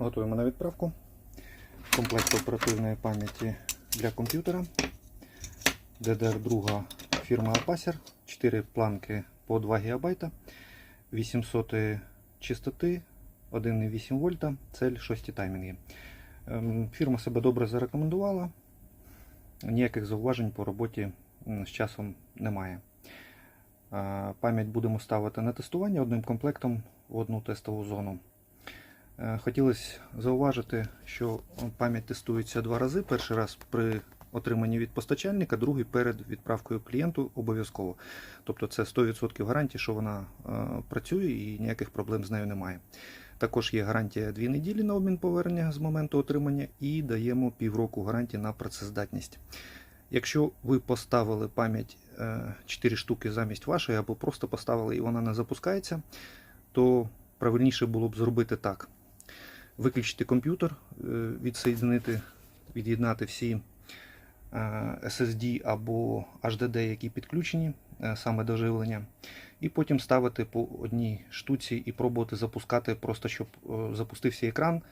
Готуємо на відправку. Комплект оперативної пам'яті для комп'ютера. DDR2 фірми Apacer. 4 планки по 2 ГБ. 800 частоти, 1,8 вольта, цель 6 таймінги. Ем, Фірма себе добре зарекомендувала. Ніяких зауважень по роботі з часом немає. Е, Пам'ять будемо ставити на тестування одним комплектом в одну тестову зону. Е, Хотілося зауважити, що пам'ять тестується два рази. Перший раз при отриманні від постачальника, другий перед відправкою клієнту обов'язково. Тобто це 100% гарантії, що вона е, працює і ніяких проблем з нею немає. Також є гарантія 2 неділі на обмін повернення з моменту отримання і даємо півроку гарантії на працездатність. Якщо ви поставили пам'ять е, 4 штуки замість вашої, або просто поставили і вона не запускається, то правильніше було б зробити так: виключити комп'ютер, е, відсоєдинити, від'єднати всі е, SSD або HDD, які підключені е, саме до живлення, і потім ставити по одній штуці і пробувати запускати, просто щоб запустився екран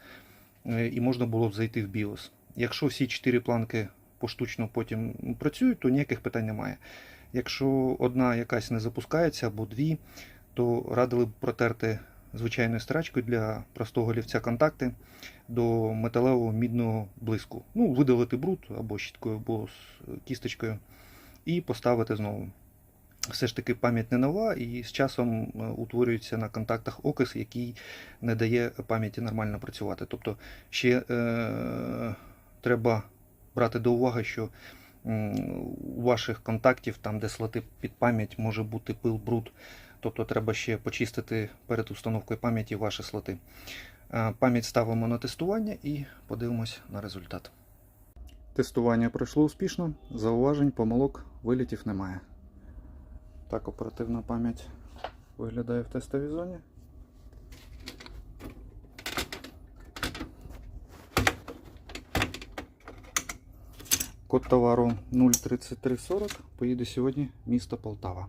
і можна було б зайти в BIOS. Якщо всі 4 планки поштучно потім працюють, то ніяких питань немає. Якщо одна якась не запускається або дві, то радили б протерти звичайною стирачкою для простого лівця контакти до металевого мідного блиску. Ну, видалити бруд або щіткою, або кісточкою, і поставити знову. Все ж таки пам'ять не нова, і з часом е, утворюється на контактах окис, який не дає пам'яті нормально працювати. Тобто ще е, треба брати до уваги, що у ваших контактів, там, де слоти під пам'ять, може бути пил, бруд. Тобто треба ще почистити перед установкою пам'яті ваші слоти. Е, Пам'ять ставимо на тестування і подивимось на результат. Тестування пройшло успішно, зауважень, помилок, вилітів немає. Так оперативна пам'ять виглядає в тестовій зоні. Код товару 03340 поїде сьогодні місто Полтава.